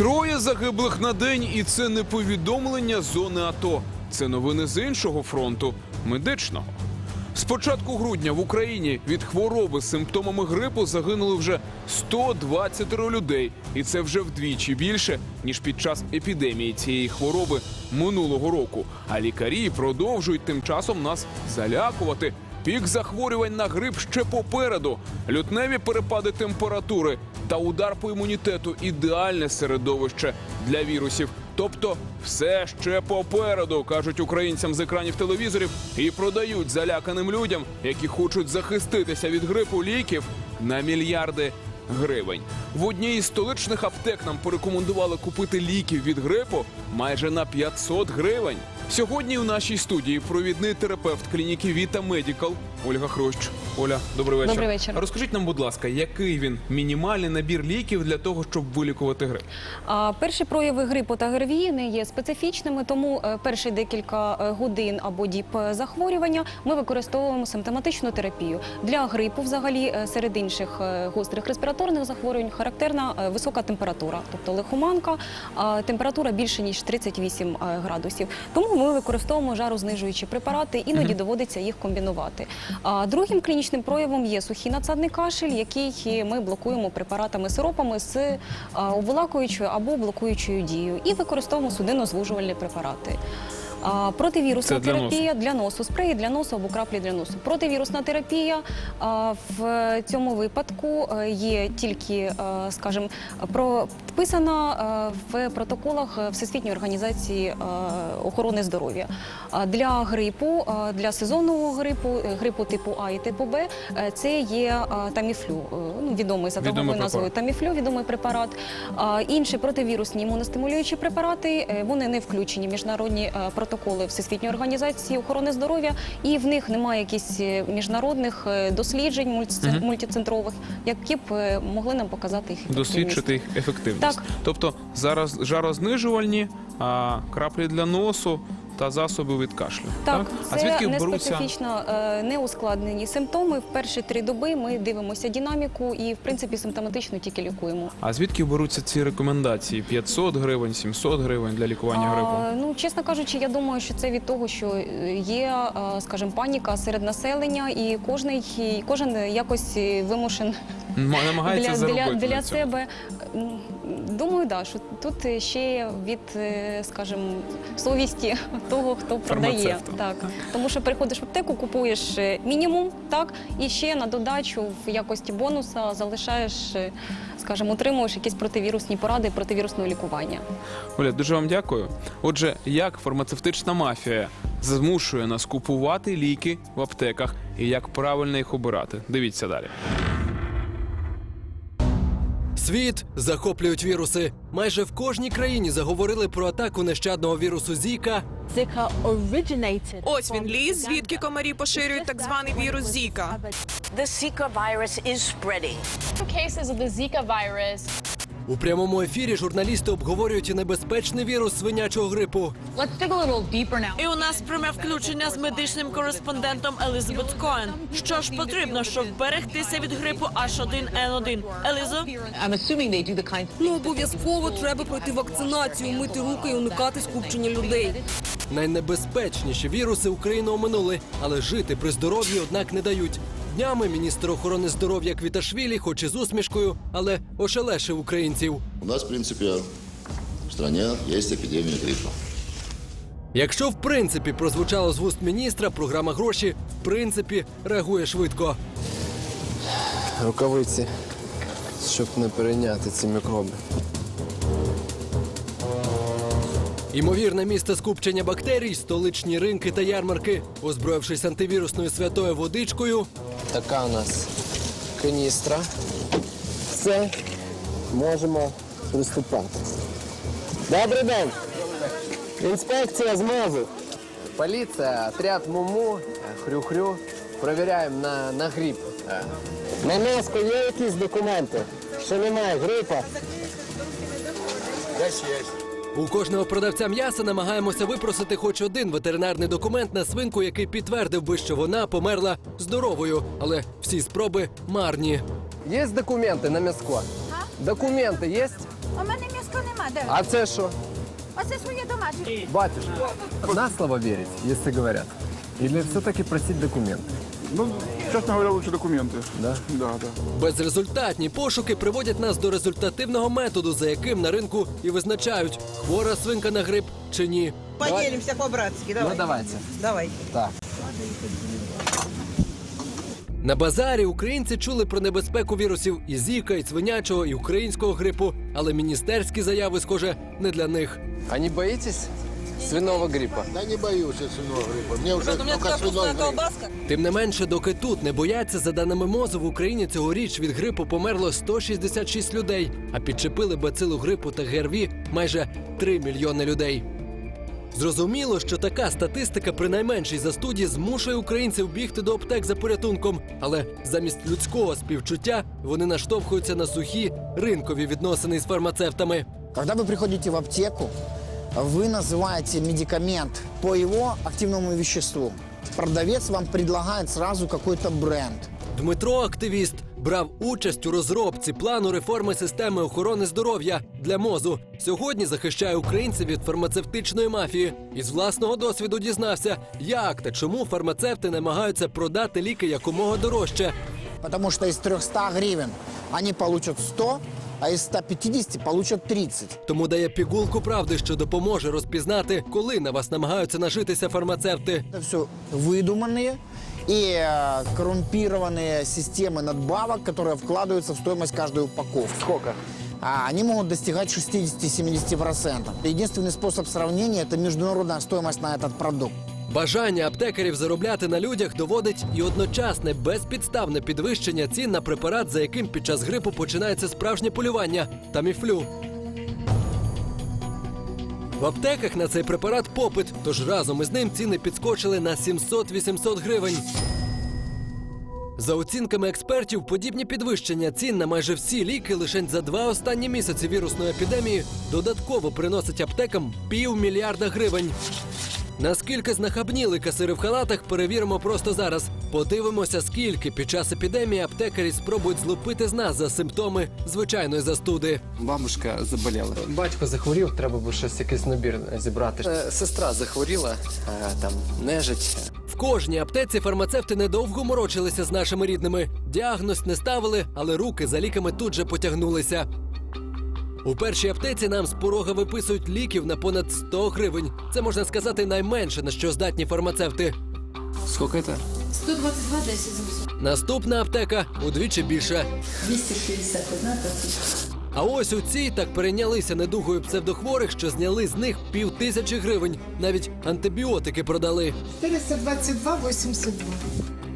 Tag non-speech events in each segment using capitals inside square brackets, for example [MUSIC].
Троє загиблих на день, і це не повідомлення зони АТО. Це новини з іншого фронту медичного. З початку грудня в Україні від хвороби з симптомами грипу загинули вже 120 людей, і це вже вдвічі більше ніж під час епідемії цієї хвороби минулого року. А лікарі продовжують тим часом нас залякувати. Пік захворювань на грип ще попереду. Лютневі перепади температури та удар по імунітету ідеальне середовище для вірусів. Тобто все ще попереду, кажуть українцям з екранів телевізорів, і продають заляканим людям, які хочуть захиститися від грипу ліків на мільярди гривень. В одній із столичних аптек нам порекомендували купити ліків від грипу майже на 500 гривень. Сьогодні у нашій студії провідний терапевт клініки Віта Медікал Ольга Хрущ. Оля, добрий вечір. Добрий вечір. Розкажіть нам, будь ласка, який він мінімальний набір ліків для того, щоб вилікувати грип? А перші прояви грипу та ГРВІ не є специфічними, тому е, перші декілька е, годин або діб е, захворювання ми використовуємо симптоматичну терапію. Для грипу, взагалі, серед інших гострих респіраторних захворювань характерна висока температура, тобто лихоманка, а температура більше ніж 38 е, градусів. Тому ми використовуємо жарознижуючі препарати, іноді доводиться їх комбінувати. А другим клінічним проявом є сухий надсадний кашель, який ми блокуємо препаратами сиропами з е, обволакуючою або блокуючою дією, і використовуємо судинозвужувальні препарати. А, Противірусна для терапія для носу, спреї для носу або краплі для носу. Противірусна терапія а, в цьому випадку е, є тільки, е, скажімо, прописана е, в протоколах Всесвітньої організації е, охорони здоров'я. Для грипу, е, для сезонного грипу, е, грипу типу А і типу Б, е, це є е, таміфлю, е, ну, відомий за торговою назвою таміфлю, відомий препарат. Інші противірусні імуностимулюючі препарати е, вони не включені в міжнародні е, протоколи Всесвітньої організації охорони здоров'я, і в них немає якихось е, міжнародних е, досліджень мультице- мультицентрових, які б е, могли нам показати їх ефективність. Досліджити їх ефективність. Так. Тобто зараз жарознижувальні, а, краплі для носу та засоби від кашлю. Так, А це звідки не беруться специфічно е, не ускладнені симптоми. В перші три доби ми дивимося динаміку і, в принципі, симптоматично тільки лікуємо. А звідки беруться ці рекомендації? 500 гривень, 700 гривень для лікування грипу? Ну, чесно кажучи, я думаю, що це від того, що є, е, скажімо, паніка серед населення, і кожний, кожен якось е, вимушен Намагається для, заробити для, для себе. Думаю, да, що тут ще від, е, скажімо, совісті [LAUGHS] того, хто продає. Так. Тому що приходиш в аптеку, купуєш е, мінімум, так, і ще на додачу в якості бонуса залишаєш, е, скажімо, отримуєш якісь противірусні поради, противірусне лікування. Оля, дуже вам дякую. Отже, як фармацевтична мафія змушує нас купувати ліки в аптеках і як правильно їх обирати? Дивіться далі. Світ захоплюють віруси. Майже в кожній країні заговорили про атаку нещадного вірусу Зіка. Zika. Ось він ліс, звідки комарі поширюють так званий вірус Зіка. У прямому ефірі журналісти обговорюють небезпечний вірус свинячого грипу. І у нас пряме включення з медичним кореспондентом Елізабет Коен. Що ж потрібно, щоб вберегтися від грипу H1N1? Елізо? Ну, обов'язково треба пройти вакцинацію, мити руки і уникати скупчення людей. Найнебезпечніші віруси Україну оминули, але жити при здоров'ї однак не дають. Днями міністр охорони здоров'я Квіташвілі, хоч і з усмішкою, але ошелешив українців. У нас, в принципе, в стране есть эпидемия гриппа. Якщо в принципі прозвучало з вуст міністра, програма гроші в принципі реагує швидко. рукавиці, щоб не перейняти ці мікроби. Імовірне місце скупчення бактерій, столичні ринки та ярмарки. Озброївшись антивірусною святою водичкою, Така у нас каністра. Все, можемо приступати. Добрий день! Інспекція з мозу. Поліція, отряд Муму, хрю-хрю. Провіряємо на, на грип. На носку є якісь документи, що немає грипа. У кожного продавця м'яса намагаємося випросити хоч один ветеринарний документ на свинку, який підтвердив би, що вона померла здоровою, але всі спроби марні. Є документи на м'яско? Документи є? У мене м'яска нема, де? А це що? Оце своє домашнє. Батюшка. На слово верить, если говорят. Или все-таки просить документы? Ну, честно говоря, лучше документы. Да? Да, да. Безрезультатні пошуки приводять нас до результативного методу, за яким на ринку і визначають, хвора свинка на грип чи ні. Поділимося по-братськи. Ну давайте. Давай. Так. На базарі українці чули про небезпеку вірусів і зіка, і свинячого, і українського грипу, але міністерські заяви, схоже, не для них. А не боитесь свиного гриппа? Да не боюсь я свиного гриппа. Мне уже только свиной грипп. Тим не менше, доки тут не бояться, за даними МОЗу, в Україні цьогоріч від грипу померло 166 людей, а підчепили бацилу грипу та ГРВІ майже 3 мільйони людей. Зрозуміло, що така статистика при найменшій застуді змушує українців бігти до аптек за порятунком, але замість людського співчуття вони наштовхуються на сухі ринкові відносини з фармацевтами. Когда вы приходите в аптеку, вы называете медикамент по его активному веществу. Продавец вам предлагает сразу какой-то бренд. Дмитро, активіст, брав участь у розробці плану реформи системи охорони здоров'я для мозу. Сьогодні захищає українців від фармацевтичної мафії. Із власного досвіду дізнався, як та чому фармацевти намагаються продати ліки якомога дорожче. Потому что из 300 гривен они получат 100, а из 150 получат 30. Тому дає пігулку правди, що допоможе розпізнати, коли на вас намагаються нажитися фармацевти. Это все выдуманные и э, коррумпированные системы надбавок, которые вкладываются в стоимость каждой упаковки. Сколько? А они могут достигать 60-70%. Единственный способ сравнения – это международная стоимость на этот продукт. Бажання аптекарів заробляти на людях доводить і одночасне безпідставне підвищення цін на препарат, за яким під час грипу починається справжнє полювання таміфлю. В аптеках на цей препарат попит, тож разом із ним ціни підскочили на 700-800 гривень. За оцінками експертів, подібні підвищення цін на майже всі ліки лише за два останні місяці вірусної епідемії додатково приносить аптекам півмільярда гривень. Наскільки знахабніли касири в халатах, перевіримо просто зараз. Подивимося, скільки під час епідемії аптекарі спробують злупити з нас за симптоми звичайної застуди. Бабушка заболіла. Батько захворів, треба було щось якийсь набір зібрати. Е, Сестра захворіла, е, там нежить. В кожній аптеці фармацевти недовго морочилися з нашими рідними. Діагноз не ставили, але руки за ліками тут же потягнулися. У першій аптеці нам з порога виписують ліків на понад 100 гривень. Це можна сказати найменше, на що здатні фармацевти. Сколько це? 122 10 замість. Наступна аптека удвічі більше. 261 А ось у цій так перейнялися недугою псевдохворих, що зняли з них пів тисячі гривень. Навіть антибіотики продали. 422 82.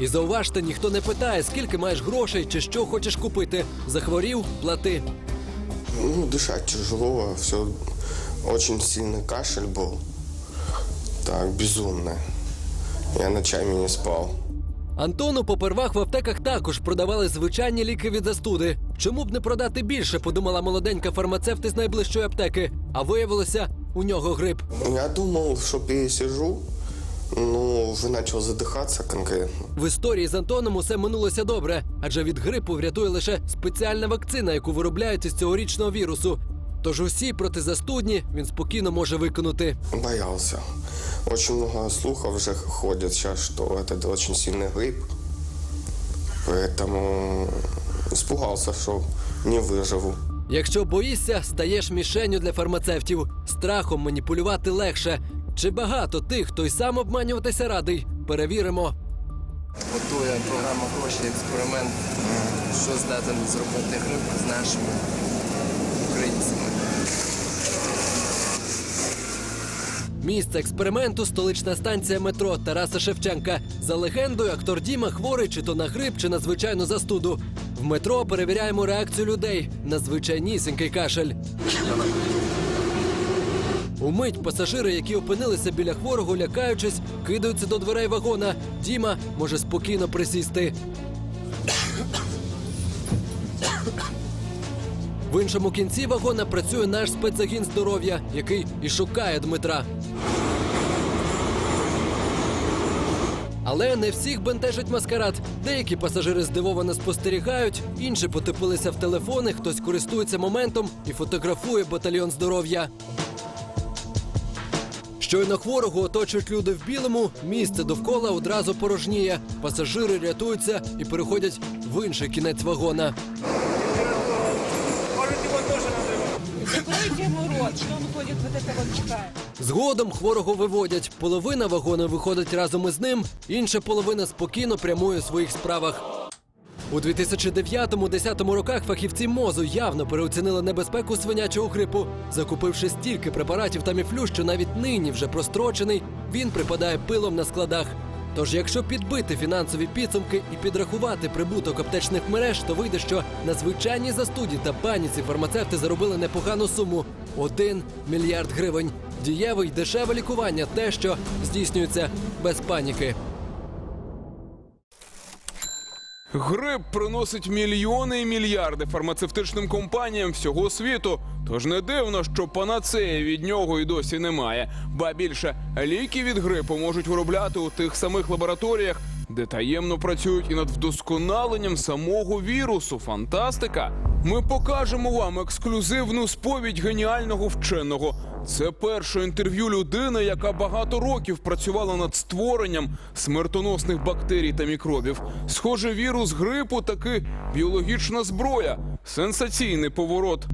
І зауважте, ніхто не питає, скільки маєш грошей чи що хочеш купити. Захворів, плати. Ну, дышать тяжело, все, очень сильный кашель был. Так, безумно. Я ночами не спал. Антону попервах в аптеках також продавали звичайні ліки від застуди. Чому б не продати більше, подумала молоденька фармацевт із найближчої аптеки. А виявилося, у нього грип. Я думал, что пересижу, ну, уже начал задыхаться конкретно. В історії з Антоном усе минулося добре, адже від грипу врятує лише спеціальна вакцина, яку виробляють із цьогорічного вірусу. Тож усі протизастудні він спокійно може виконати. Боялся. Очень много слухов уже ходят сейчас, что это очень сильный грипп. Поэтому испугался, что не выживу. Якщо боїшся, стаєш мішенню для фармацевтів. Страхом маніпулювати легше. Чи багато тих, хто й сам обманюватися радий? Перевіримо. Готує програма гроші, експеримент, що здатен зробити грип з нашими українцями. Місце експерименту столична станція метро Тараса Шевченка. За легендою, актор Діма хворий чи то на грип, чи на звичайну застуду. В метро перевіряємо реакцію людей на звичайнісінький кашель. Умить пасажири, які опинилися біля хворого, лякаючись, кидаються до дверей вагона. Діма може спокійно присісти. В іншому кінці вагона працює наш спецзагін здоров'я, який і шукає Дмитра. Але не всіх бентежить маскарад. Деякі пасажири здивовано спостерігають, інші потопилися в телефони, хтось користується моментом і фотографує батальйон здоров'я. Щойно хворого оточують люди в білому, місце довкола одразу порожніє. Пасажири рятуються і переходять в інший кінець вагона. Згодом хворого виводять. Половина вагону виходить разом із ним, інша половина спокійно прямує у своїх справах. У 2009-10 роках фахівці мозу явно переоцінили небезпеку свинячого грипу, закупивши стільки препаратів та міфлю, що навіть нині вже прострочений, він припадає пилом на складах. Тож, якщо підбити фінансові підсумки і підрахувати прибуток аптечних мереж, то вийде, що на звичайній застуді та паніці фармацевти заробили непогану суму 1 мільярд гривень. Дієве й дешеве лікування те, що здійснюється без паніки. Грип приносить мільйони і мільярди фармацевтичним компаніям всього світу. Тож не дивно, що панацеї від нього і досі немає. Ба більше ліки від грипу можуть виробляти у тих самих лабораторіях, де таємно працюють і над вдосконаленням самого вірусу. Фантастика! Ми покажемо вам ексклюзивну сповідь геніального вченого. Це перше інтерв'ю людини, яка багато років працювала над створенням смертоносних бактерій та мікробів. Схоже, вірус грипу таки біологічна зброя. Сенсаційний поворот.